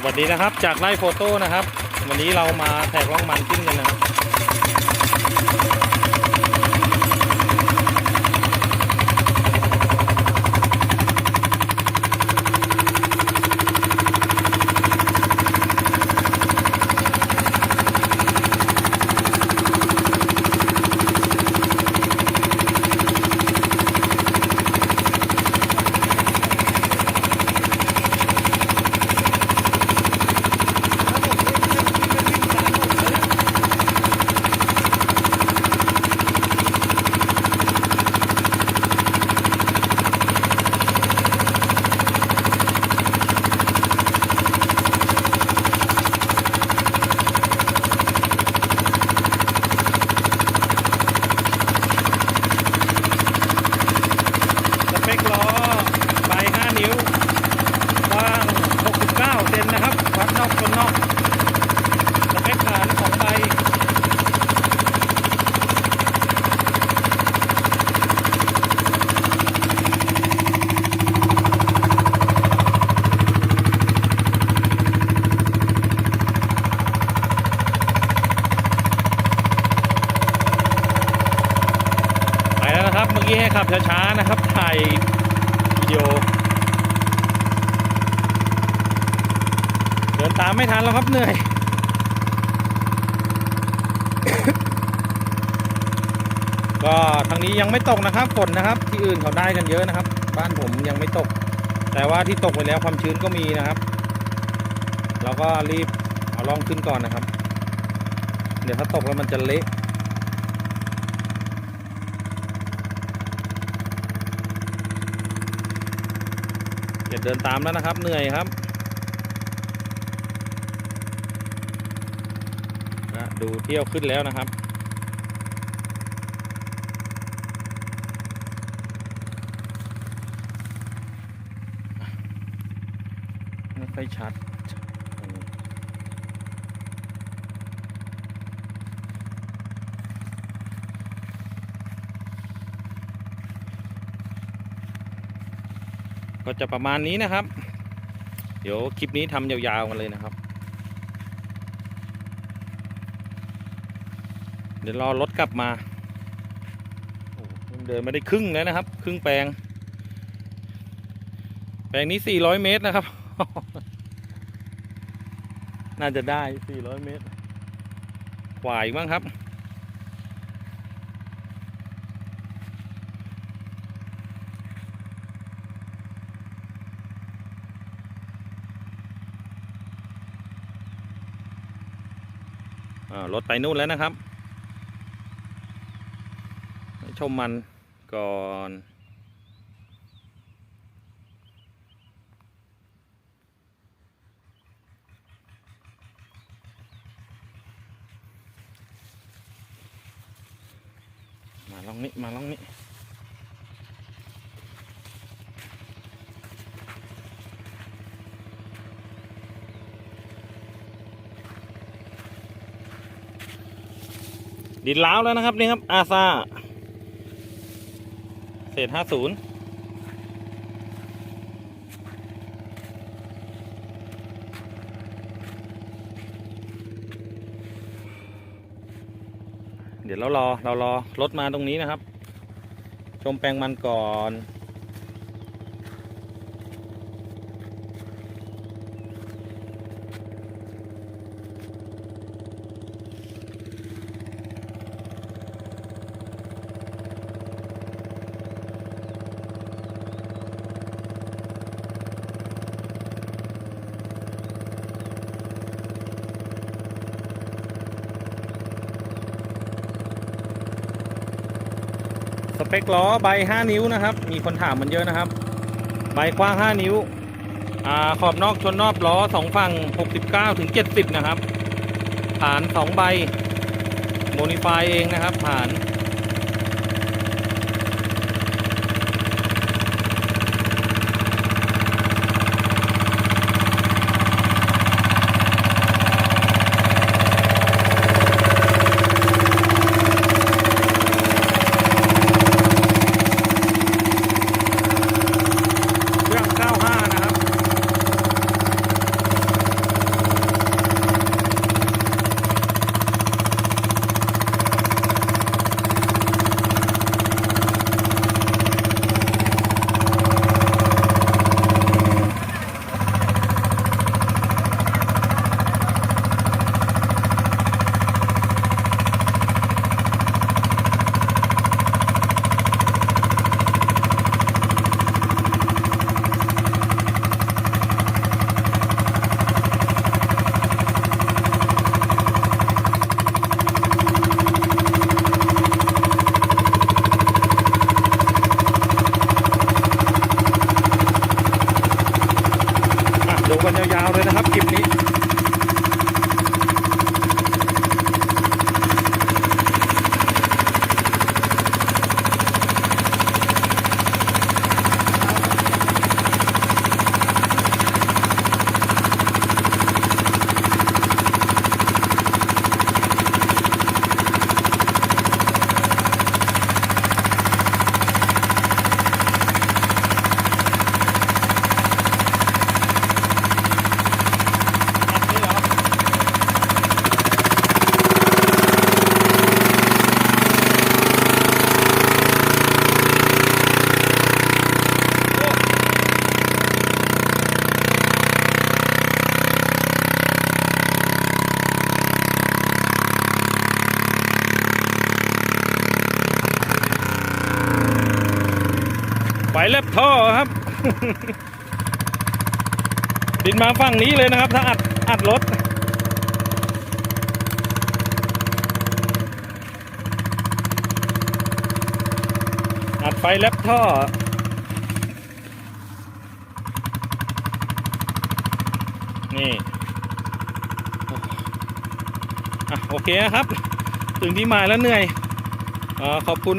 สวัสดีนะครับ จากไล่โฟโต้นะครับ วันนี้เรามาแทกล่องมันขึ้นกันนะครับ สเปคล้อใบ5 นิ้วกว้าง 69 เซนนะครับ วัดนอกชนนอก สเปคฐานของใบ ไปแล้วนะครับ เมื่อกี้ให้ ขับช้าๆนะครับถ่ายวิดีโอเดินตามไม่ทันแล้วครับเหนื่อยก็ทางนี้ยังไม่ตกนะครับฝนนะครับ ที่อื่นเขาได้กันเยอะนะครับ บ้านผมยังไม่ตก แต่ว่าที่ตกไปแล้วความชื้นก็มีนะครับ เราก็รีบเอาล่องขึ้นก่อนนะครับ เดี๋ยวถ้าตกแล้วมันจะเละ อย่าเดินตามแล้วนะครับ เหนื่อยครับนะดูเที่ยวขึ้นแล้วนะครับ ไม่ค่อยชัด ก็จะประมาณนี้นะครับ เดี๋ยวคลิปนี้ทำยาวๆกันเลยนะครับ เดี๋ยวรอรถกลับมาเดินไม่ได้ครึ่งแล้วนะครับ ครึ่งแปลง แปลงนี้ 400 เมตรนะครับ น่าจะได้ 400 เมตรกว่าอีกบ้างครับ รถไปนู่นแล้วนะครับ ชมมันก่อนมาลองนี้มาลองนี้ ดินล้าวแล้วนะครับนี่ครับอาซาเศษห้าศูนย์เดี๋ยวเรารอเรารอรถมาตรงนี้นะครับ ชมแปลงมันก่อน สเปคล้อใบ 5 นิ้วนะครับ มีคนถามมันเยอะนะครับ ใบกว้าง 5 นิ้วอขอบนอกชนนอบล้อสองฝั่ง 69 ถึง 70 นะครับ ฐาน 2 ใบโมนิฟายเองนะครับ ฐาน เครื่อง 95 นะครับ ดูกัน ยา เลยนะครับคลิปนี้ไฟเล็บท่อครับบินมาฝั่งนี้เลยนะครับ ถ้าอัดอัดรถอัดไฟเล็บท่อนี่อะโอเคนะครับ ถึงที่หมายแล้วเหนื่อยอขอบคุณ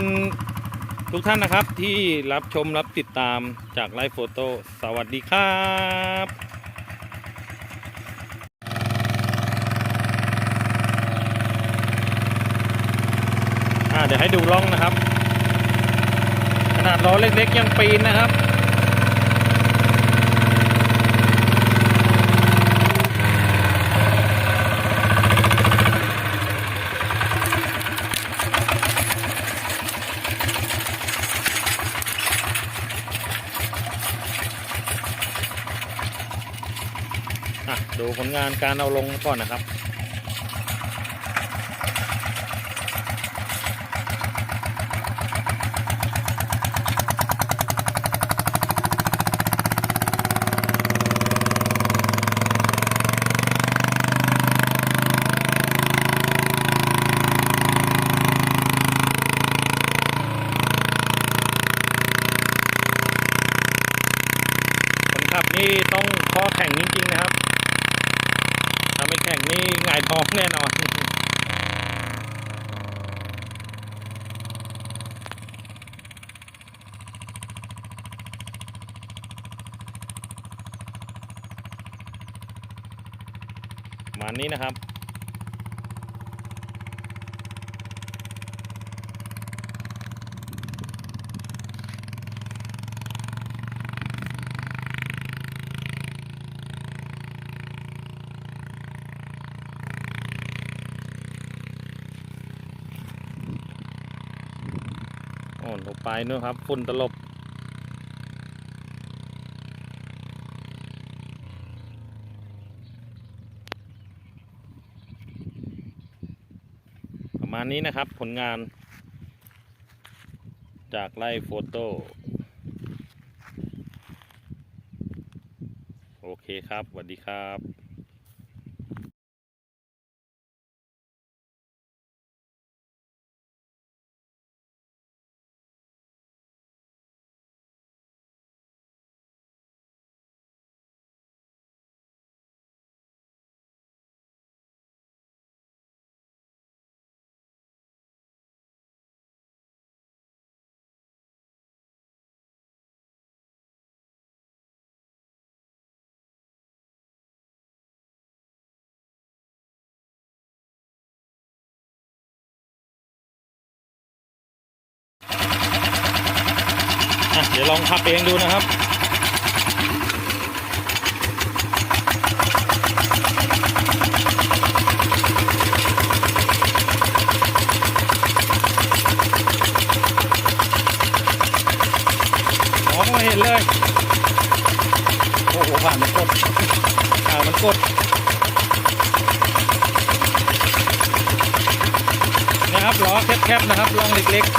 ทุกท่านนะครับที่รับชมรับติดตามจากไลฟ์โฟโต้สวัสดีครับอ่าเดี๋ยวให้ดูล่องนะครับ ขนาดล้อเล็กๆยังปีนนะครับ ดูผลงานการเอาลงก่อนนะครับ คนขับนี่ต้องข้อแข็งจริงๆนะครับ ถ้าไม่แข็งนี่หงายท้องแน่นอน ประมาณนี้นะครับ โอ้ลงไปนู่นครับฝุ่นตลบ มาณนี้นะครับผลงาน จากไล่โฟโต้โอเคครับสวัสดีครับ เดี๋ยวลองขับเองดูนะครับมองไม่เห็นเลย โอ้โหผ่านมันกดอ่ามันกดนะครับล้อแคบๆนะครับลองเล็กๆ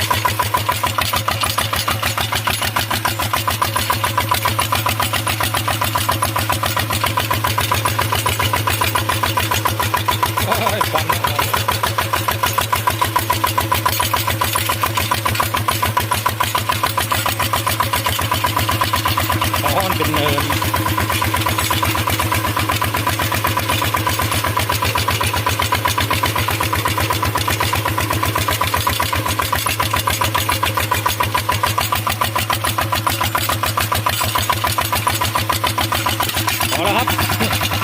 โอ้ยฟันอ๋อมันเป็นเนิน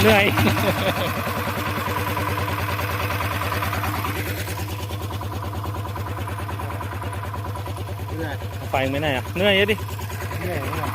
เหนื่อยเหนื่อย ไปไม่ไหนอะเหนื่อยอะดิ เหนื่อยมาก